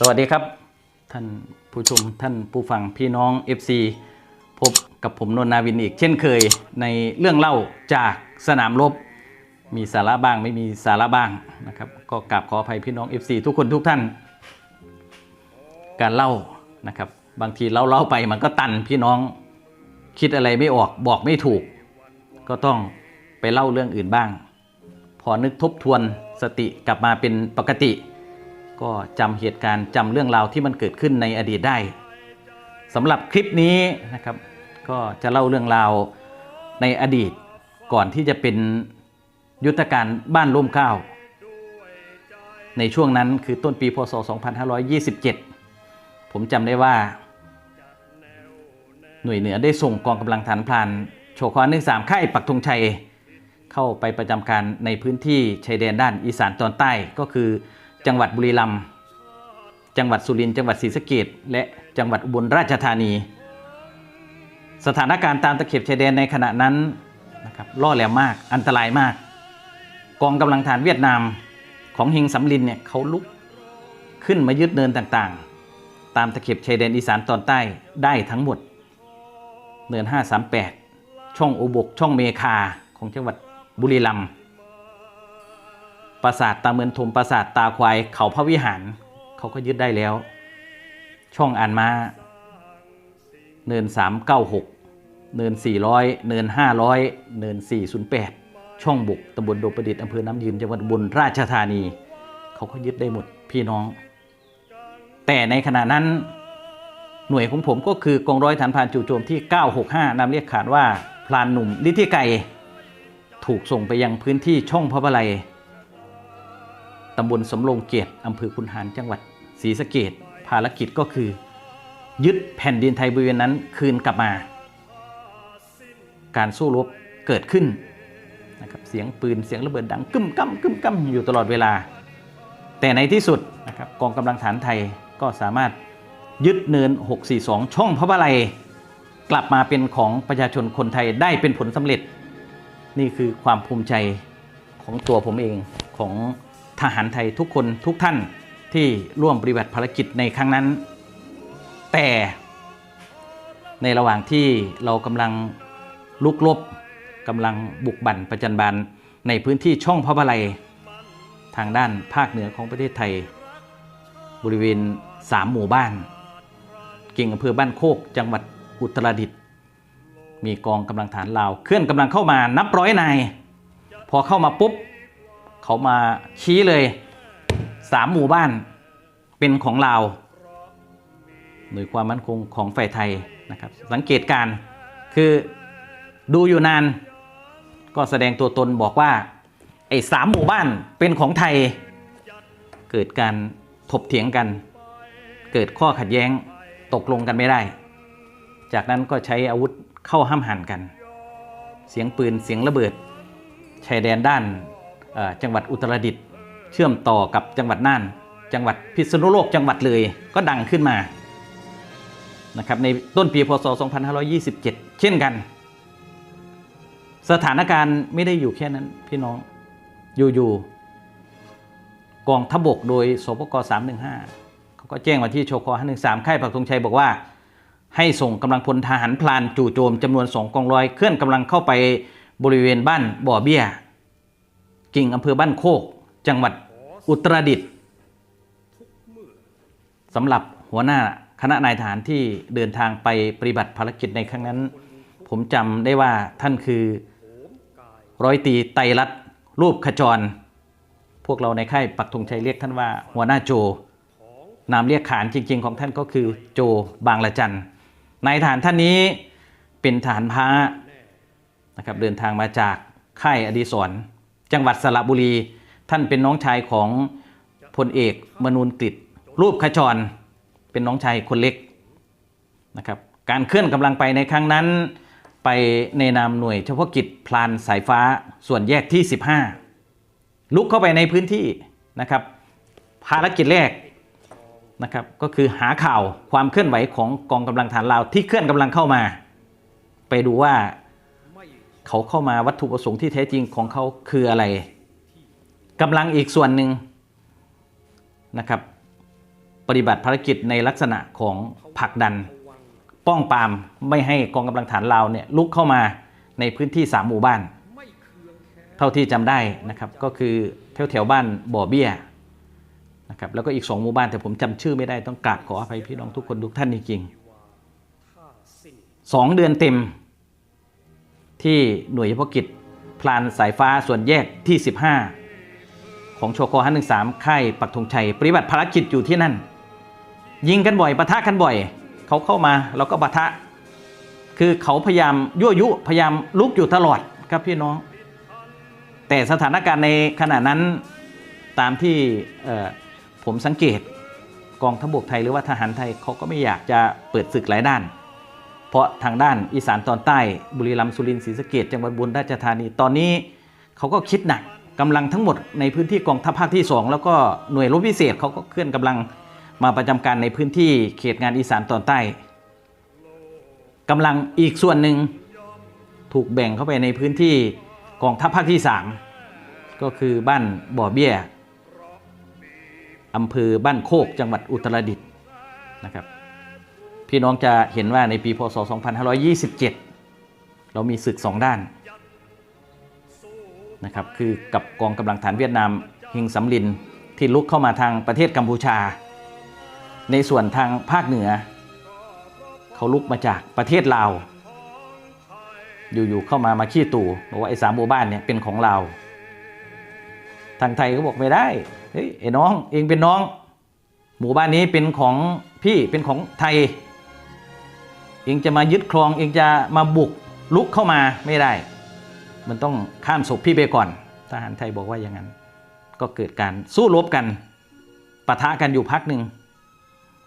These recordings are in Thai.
สวัสดีครับ ท่านผู้ชมท่านผู้ฟังพี่น้อง FC พบกับผมนนท์นาวินอีก เช่นเคยในเรื่องเล่าจากสนามรบมีสาระบ้างไม่มีสาระบ้างนะครับ ก็กราบขออภัยพี่น้อง FC ทุกคนทุกท่าน การเล่านะครับ บางทีเล่าเล่าไปมันก็ตันพี่น้องคิดอะไรไม่ออกบอกไม่ถูก ก็ต้องไปเล่าเรื่องอื่นบ้าง พอนึกทบทวนสติกลับมาเป็นปกติ ก็จำเหตุการณ์จำเรื่องราวที่มันเกิดขึ้นในอดีตได้สำหรับคลิปนี้นะครับ ก็จะเล่าเรื่องราวในอดีตก่อนที่จะเป็นยุทธการบ้านร่มเก้าในช่วงนั้นคือต้นปีพศ 2527 ผมจำได้ว่า หน่วยเหนือได้ส่งกองกำลังฐานพรานโชคอนหนึ่งสามค่ายปักธงชัย เข้าไปประจำการในพื้นที่ชายแดนด้านอีสานตอนใต้ก็คือ จังหวัดบุรีรัมย์จังหวัดสุรินทร์จังหวัดศรีสะเกดและจังหวัดอุบลราชธานี สถานการณ์ตามตะเข็บชายแดนในขณะนั้นนะครับล่อแหลมมากอันตรายมาก กองกำลังฐานเวียดนามของเฮงสำลินเนี่ยเขาลุกขึ้นมายึดเนินต่างๆ ตามตะเข็บชายแดนอีสานตอนใต้ได้ทั้งหมด เนิน 538 ช่องโอบกช่องเมคาของจังหวัดบุรีรัมย์ ปราสาทตาเมือนทุมปราสาทตาควายเขาพระวิหาร เขาก็ยึดได้แล้ว ช่องอ่านมาเนิน 396 เนิน 400 เนิน 500 เนิน 408 ช่องบุกตำบลโดประดิษฐ์อำเภอน้ำยืนจังหวัดอุบลราชธานี เขาก็ยึดได้หมดพี่น้อง แต่ในขณะนั้นหน่วยของผมก็คือกองร้อยฐานพานจู่โจมที่ 965นำเรียกขานว่าพลานหนุ่มลิทิไกถูกส่งไปยังพื้นที่ช่องพระบาลัย ตำบลสำโรงเกียรติอำเภอคุนหารจังหวัดศรีสะเกดภารกิจก็คือ ยึดแผ่นดินไทยบริเวณนั้นคืนกลับมา การสู้รบเกิดขึ้นนะครับเสียงปืนเสียงระเบิดดังกึ้มกั้มกึ้มกั้มอยู่ตลอดเวลา แต่ในที่สุดนะครับกองกำลังฐานไทยก็สามารถยึดเนิน 642 ช่องพระบาลัยกลับมาเป็นของประชาชนคนไทยได้เป็นผลสำเร็จ นี่คือความภูมิใจของตัวผมเองของ ทหารไทยทุกคนทุกท่านที่ร่วมปฏิบัติภารกิจในครั้งนั้น แต่ในระหว่างที่เรากำลังลุกลบกำลังบุกบั่นประจันบานในพื้นที่ช่องพระบาลัย ทางด้านภาคเหนือของประเทศไทย บริเวณสามหมู่บ้าน กิ่งอำเภอบ้านโคกจังหวัดอุตรดิตถ์มีกองกำลังฐานลาว เคลื่อนกำลังเข้ามานับร้อยนาย พอเข้ามาปุ๊บ เขามาชี้เลยสามหมู่บ้านเป็นของลาวหน่วยความมั่นคงของฝ่ายไทยนะครับ สังเกตการคือดูอยู่นาน ก็แสดงตัวตนบอกว่าไอ้สามหมู่บ้านเป็นของไทย เกิดการถกเถียงกัน เกิดข้อขัดแย้งตกลงกันไม่ได้ จากนั้นก็ใช้อาวุธเข้าห้ามหันกัน เสียงปืนเสียงระเบิดชายแดนด้าน จังหวัดอุตรดิตถ์เชื่อมต่อกับจังหวัดน่าน จังหวัดพิษณุโลกจังหวัดเลยก็ดังขึ้นมานะครับในต้นปีพศ 2527 เช่นกัน สถานการณ์ไม่ได้อยู่แค่นั้นพี่น้องอยู่ๆกองทบกโดยสปก 315 เขาก็แจ้งมาที่โชคอ513 ค่ายปักธงชัยบอกว่าให้ส่งกำลังพลทหารพลานจู่โจมจำนวนสองกองร้อยเคลื่อนกำลังเข้าไปบริเวณบ้านบ่อเบี้ย กิ่งอำเภอบ้านโคก จังหวัดอุตรดิตถ์สำหรับหัวหน้าคณะนายทหารที่เดินทางไปปฏิบัติภารกิจในครั้งนั้น ผมจำได้ว่าท่านคือร้อยตีไตรัตรูปขจร พวกเราในค่ายปักธงชัยเรียกท่านว่า หัวหน้าโจ นามเรียกขานจริง ๆ ของท่านก็คือโจบางละจันนายทหารท่านนี้เป็นทหารพระนะครับเดินทางมาจากค่ายอดีศร จังหวัดสระบุรี ท่านเป็นน้องชายของพลเอกมนูนกฤษรูปขจร เป็นน้องชายคนเล็กนะครับการเคลื่อนกำลังไปในครั้งนั้น ไปในนามหน่วยเฉพาะกิจพลานสายฟ้าส่วนแยกที่ 15 ลุกเข้าไปในพื้นที่นะครับ ภารกิจแรกนะครับก็คือหาข่าวความเคลื่อนไหวของกองกำลังฐานลาวที่เคลื่อนกำลังเข้ามา ไปดูว่า เขาเข้ามาวัตถุประสงค์ที่แท้จริงของเขาคืออะไรกำลังอีกส่วนหนึ่งนะครับปฏิบัติภารกิจในลักษณะของผลักดัน ป้องปามไม่ให้กองกำลังฐานลาวเนี่ยลุกเข้ามาในพื้นที่สามหมู่บ้าน เท่าที่จำได้นะครับก็คือแถวแถวบ้านบ่อเบี้ยนะครับแล้วก็อีกสองหมู่บ้านแต่ผมจำชื่อไม่ได้ต้องกราบขออภัยพี่น้องทุกคนทุกท่านจริงๆสองเดือนเต็ม ที่หน่วยเฉพาะกิจพลานสายฟ้าส่วนแยกที่ 15 ของโชกฮันหนึ่งสามค่ายปักธงชัย ปฏิบัติภารกิจอยู่ที่นั่น ยิงกันบ่อยปะทะกันบ่อย เขาเข้ามาเราก็ปะทะ คือเขาพยายามยั่วยุพยายามลุกอยู่ตลอดครับพี่น้อง แต่สถานการณ์ในขณะนั้นตามที่ผมสังเกตกองทัพบกไทยหรือว่าทหารไทยเขาก็ไม่อยากจะเปิดศึกหลายด้าน เพราะทางด้านอีสานตอนใต้ บุรีรัมย์สุรินทร์ศรีสะเกดจังหวัดบุรีราชธานีตอนนี้เขาก็คิดหนักกำลังทั้งหมดในพื้นที่กองทัพภาคที่ 2 แล้วก็หน่วยรบพิเศษเขาก็เคลื่อนกำลังมาประจำการในพื้นที่เขตงานอีสานตอนใต้กำลังอีกส่วนหนึ่งถูกแบ่งเข้าไปในพื้นที่กองทัพภาคที่ 3 ก็คือบ้านบ่อเบี้ยอำเภอบ้านโคกจังหวัดอุตรดิตถ์นะครับ พี่น้องจะเห็นว่าในปีพศ 2527 เรามีศึกสองด้านนะครับคือกับกองกำลังฐานเวียดนามเฮงสำลินที่ลุกเข้ามาทางประเทศกัมพูชา ในส่วนทางภาคเหนือ เขาลุกมาจากประเทศลาวอยู่ๆเข้ามามาขี้ตู่บอกว่าไอ้สามหมู่บ้านเนี่ยเป็นของเรา ทางไทยก็บอกไม่ได้เฮ้ยไอ้น้องเองเป็นน้อง หมู่บ้านนี้เป็นของพี่เป็นของไทย เองจะมายึดครองเองจะมาบุกลุกเข้ามาไม่ได้ มันต้องข้ามศพพี่ไปก่อน ทหารไทยบอกว่าอย่างนั้น ก็เกิดการสู้รบกันปะทะกันอยู่พักหนึ่ง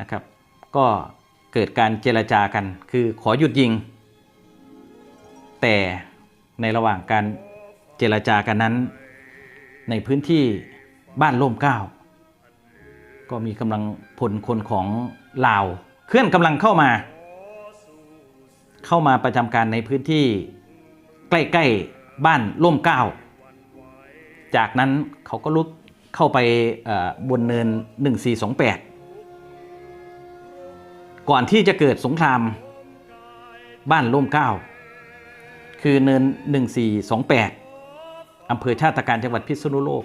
นะครับ ก็เกิดการเจรจากัน คือขอหยุดยิง แต่ในระหว่างการเจรจากันนั้น ในพื้นที่บ้านร่มเก้าก็มีกำลังพลคนของลาว เคลื่อนกำลังเข้ามา เข้ามาประจำการในพื้นที่ใกล้ๆบ้านร่มเก้า จากนั้นเขาก็ลุกเข้าไปบนเนิน 1428 ก่อนที่จะเกิดสงครามบ้านร่มเก้า คือเนิน 1428 อำเภอชาติการจังหวัดพิษณุโลก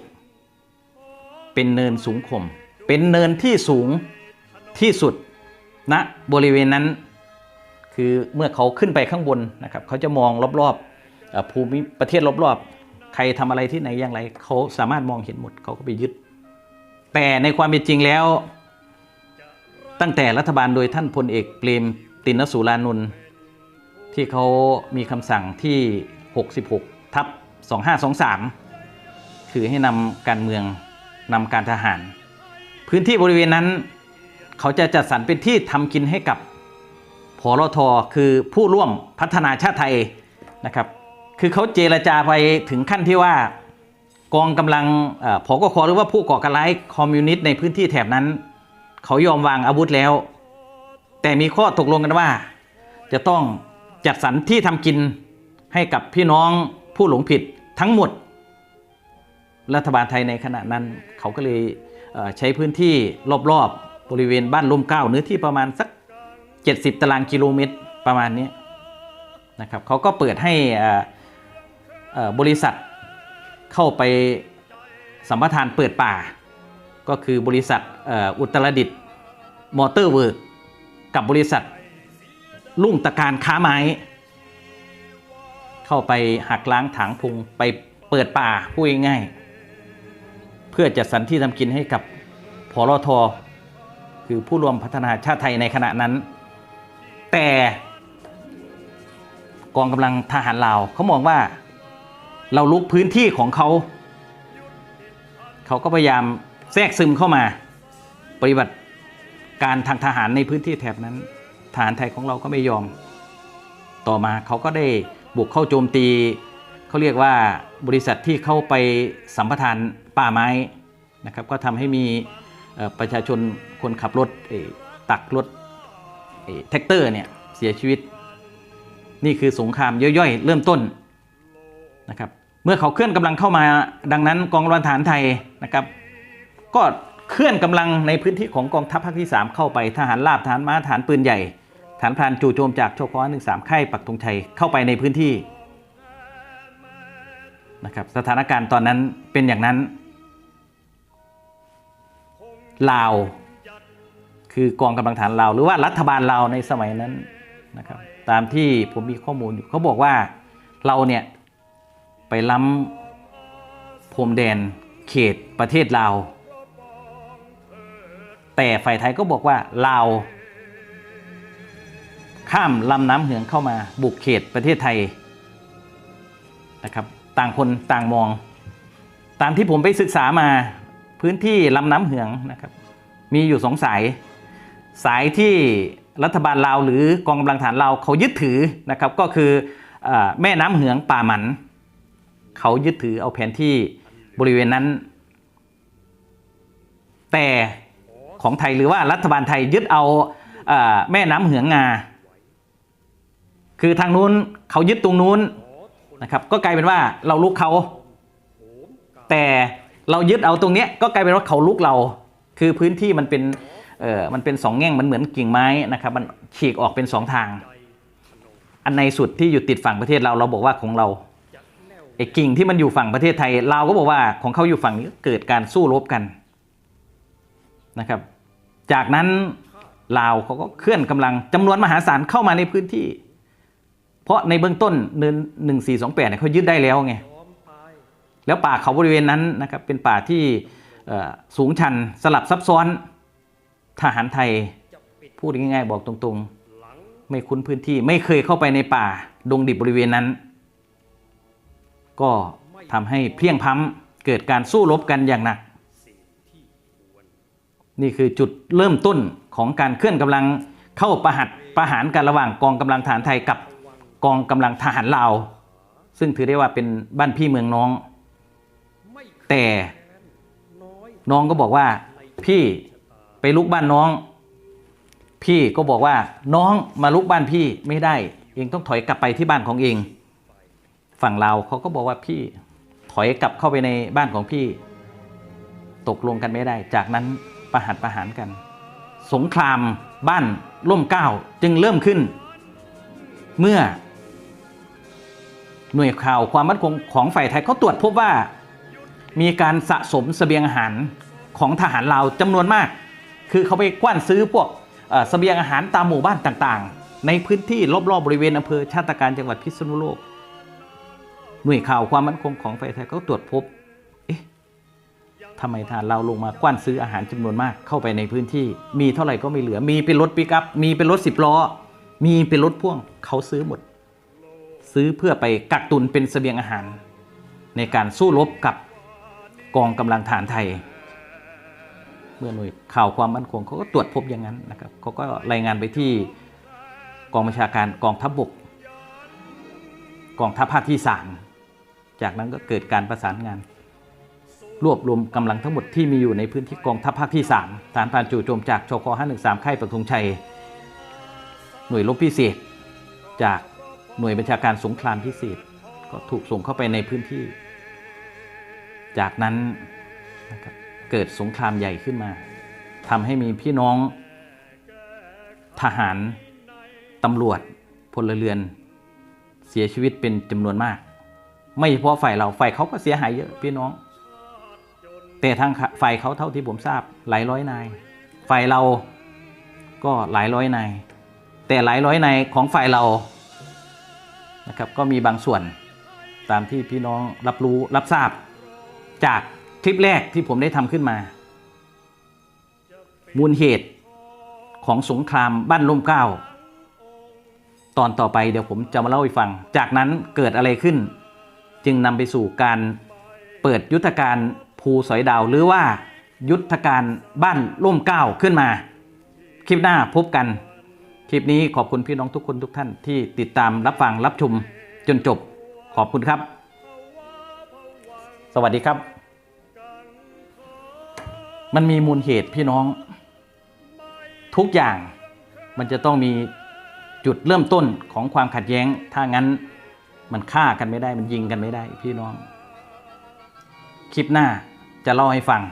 เป็นเนินสูงข่มเป็นเนินที่สูงที่สุดณนะบริเวณนั้น คือเมื่อเขาขึ้นไปข้างบนนะครับเขาจะมองรอบๆภูมิประเทศรอบๆ ใครทำอะไรที่ไหนอย่างไรเขาสามารถมองเห็นหมดเขาก็ไปยึด แต่ในความเป็นจริงแล้ว ตั้งแต่รัฐบาลโดยท่านพลเอกเปรมตินสุรานนท์ที่เขามีคำสั่งที่ 66 ทับ 2523 คือให้นำการเมืองนำการทหาร พื้นที่บริเวณนั้น เขาจะจัดสรรเป็นที่ทำกินให้กับ พอรทคือผู้ร่วมพัฒนาชาติไทยนะครับ คือเขาเจรจาไปถึงขั้นที่ว่ากองกำลังเอ่อพกคหรือว่าผู้ก่อการร้ายคอมมิวนิสต์ในพื้นที่แถบนั้น เขายอมวางอาวุธแล้ว แต่มีข้อตกลงกันว่า จะต้องจัดสรรที่ทำกินให้กับพี่น้องผู้หลงผิดทั้งหมด รัฐบาลไทยในขณะนั้น เขาก็เลยเใช้พื้นที่รอบๆบริเวณบ้านร่มเก้าเนื้อที่ประมาณสัก 70 ตารางกิโลเมตรประมาณนี้นะครับเขาก็เปิดให้บริษัทเข้าไปสัมปทานเปิดป่า ก็คือบริษัทอ,อุตรดิตมอเตอร์เวิร์กกับบริษัทลุ่งตะการค้าไม้ เข้าไปหักล้างถางพุงไปเปิดป่าพูดง่ายๆเพื่อจัดสรรที่ทำกินให้กับพลทอคือผู้รวมพัฒนาชาติไทยในขณะนั้น แต่กองกำลังทหารลาวเขามองว่าเราลุกพื้นที่ของเขา เขาก็พยายามแทรกซึมเข้ามา ปฏิบัติการทางทหารในพื้นที่แถบนั้นทหารไทยของเราก็ไม่ยอม ต่อมาเขาก็ได้บุกเข้าโจมตี เขาเรียกว่าบริษัทที่เข้าไปสัมปทานป่าไม้นะครับ ก็ทำให้มีประชาชนคนขับรถตักรถ แท็กเตอร์เนี่ยเสียชีวิต นี่คือสงครามย่อยๆ เริ่มต้นนะครับเมื่อเขาเคลื่อนกำลังเข้ามาดังนั้นกองกำลังทหารไทยนะครับ ก็เคลื่อนกำลังในพื้นที่ของกองทัพภาคที่ 3 เข้าไปทหารราบทหารม้าทหารปืนใหญ่ฐานพรานจู่โจมจากโชคอหนึ่งสามค่ายปักธงชัยเข้าไปในพื้นที่นะครับสถานการณ์ตอนนั้นเป็นอย่างนั้น ลาว คือกองกำลังฐานลาหรือว่ารัฐบาลลาในสมัยนั้นนะครับตามที่ผมมีข้อมูลอยู่เขาบอกว่าเราเนี่ยไปล้ำพรมแดนเขตประเทศลาวแต่ฝ่ายไทยก็บอกว่าลาวข้ามลำน้ำเหืองเข้ามาบุกเขตประเทศไทยนะครับต่างคนต่างมอง ตามที่ผมไปศึกษามาพื้นที่ลำน้ำเหืองนะครับมีอยู่สองสาย สายที่รัฐบาลลาวหรือกองกำลังฐานลาวเขายึดถือนะครับก็คืออแม่น้ำเหืองป่าหมัน เขายึดถือเอาแผนที่บริเวณนั้น แต่ของไทยหรือว่ารัฐบาลไทยยึดเอาอแม่น้ำเหืองงา คือทางนู้นเขายึดตรงนู้นนะครับก็กลายเป็นว่าเราลุกเขา แต่เรายึดเอาตรงเนี้ยก็กลายเป็นว่าเขาลุกเรา คือพื้นที่มันเป็น เออมันเป็นสองแง่งมันเหมือนกิ่งไม้นะครับมันฉีกออกเป็นสองทาง อันในสุดที่อยู่ติดฝั่งประเทศเราเราบอกว่าของเราไอ้กิ่งที่มันอยู่ฝั่งประเทศไทยเราก็บอกว่าของเขาอยู่ฝั่งนี้เกิดการสู้รบกันนะครับ จากนั้นลาวเขาก็เคลื่อนกำลังจำนวนมหาศาลเข้ามาในพื้นที่ เพราะในเบื้องต้นเนินหนึ่งสี่สองแปดเนี่ยเขายึดได้แล้วไงแล้วป่าเขาบริเวณนั้นนะครับเป็นป่าที่สูงชันสลับซับซ้อน ทหารไทยพูดง่ายๆ บอกตรงๆ ไม่คุ้นพื้นที่ไม่เคยเข้าไปในป่า ดงดิบบริเวณนั้น ก็ทำให้เพียงพ้ำเกิดการสู้รบกันอย่างหนัก นี่คือจุดเริ่มต้นของการเคลื่อนกำลังเข้าประหัตประหารกันระหว่างกองกำลังทหารไทยกับกองกำลังทหารลาว ซึ่งถือได้ว่าเป็นบ้านพี่เมืองน้อง แต่น้องก็บอกว่าพี่ ไปลุกบ้านน้อง พี่ก็บอกว่าน้องมาลุกบ้านพี่ไม่ได้ เองต้องถอยกลับไปที่บ้านของเอง ฝั่งเราเขาก็บอกว่าพี่ถอยกลับเข้าไปในบ้านของพี่ ตกลงกันไม่ได้ จากนั้นประหัตประหารกัน สงครามบ้านร่มเก้าจึงเริ่มขึ้น เมื่อ หน่วยข่าวความมั่นคงของฝ่ายไทยเขาตรวจพบว่า มีการสะสมเสบียงอาหารของทหารลาวจำนวนมาก คือเขาไปกว้านซื้อพวกเสบียงอาหารตามหมู่บ้านต่างๆ ในพื้นที่รอบๆบริเวณอำเภอชาติการจังหวัดพิษณุโลก หน่วยข่าวความมั่นคงของฝ่ายไทยเขาตรวจพบ เอ๊ะทำไมทหาราลงมากว้านซื้ออาหารจำนวนมากเข้าไปในพื้นที่ มีเท่าไหร่ก็ไม่เหลือ มีเป็นรถปิกัพมีเป็นรถสิบล้อ มีเป็นรถพ่วงเขาซื้อหมด ซื้อเพื่อไปกักตุนเป็นเสบียงอาหาร ในการสู้รบกับกองกำลังฐานไทย เมื่อหน่วยข่าวความมั่นคงเขาก็ตรวจพบอย่างนั้นนะครับเขาก็รายงานไปที่กองบัญชาการกองทัพบบกกองทัพภาคที่ 3 จากนั้นก็เกิดการประสานงาน รวบรวมกำลังทั้งหมดที่มีอยู่ในพื้นที่กองทัพภาคที่ 3 ฐานพรานจู่โจมจากชค513 ค่ายปักธงชัย หน่วยรบพิเศษ จากหน่วยบัญชาการสงครามพิเศษ ก็ถูกส่งเข้าไปในพื้นที่ จากนั้นนะครับ เกิดสงครามใหญ่ขึ้นมาทำให้มีพี่น้องทหารตำรวจพลเรือน เสียชีวิตเป็นจำนวนมาก ไม่เฉพาะฝ่ายเราฝ่ายเขาก็เสียหายเยอะพี่น้อง แต่ทางฝ่ายเขาเท่าที่ผมทราบหลายร้อยนาย ฝ่ายเราก็หลายร้อยนาย แต่หลายร้อยนายของฝ่ายเรานะครับก็มีบางส่วนตามที่พี่น้องรับรู้รับทราบจาก ลิปแรกที่ผมได้ทำขึ้นมา มูลเหตุของสงครามบ้านล่มเก้า ตอนต่อไปเดี๋ยวผมจะมาเล่าให้ฟัง จากนั้นเกิดอะไรขึ้น จึงนำไปสู่การเปิดยุทธการภูสอยดาวหรือว่ายุทธการบ้านล่มเก้าขึ้นมา คลิปหน้าพบกัน คลิปนี้ขอบคุณพี่น้องทุกคนทุกท่านที่ติดตามรับฟังรับชมจนจบขอบคุณครับ สวัสดีครับ มันมีมูลเหตุพี่น้อง ทุกอย่างมันจะต้องมีจุดเริ่มต้นของความขัดแย้ง ถ้างั้นมันฆ่ากันไม่ได้มันยิงกันไม่ได้พี่น้อง คลิปหน้าจะเล่าให้ฟัง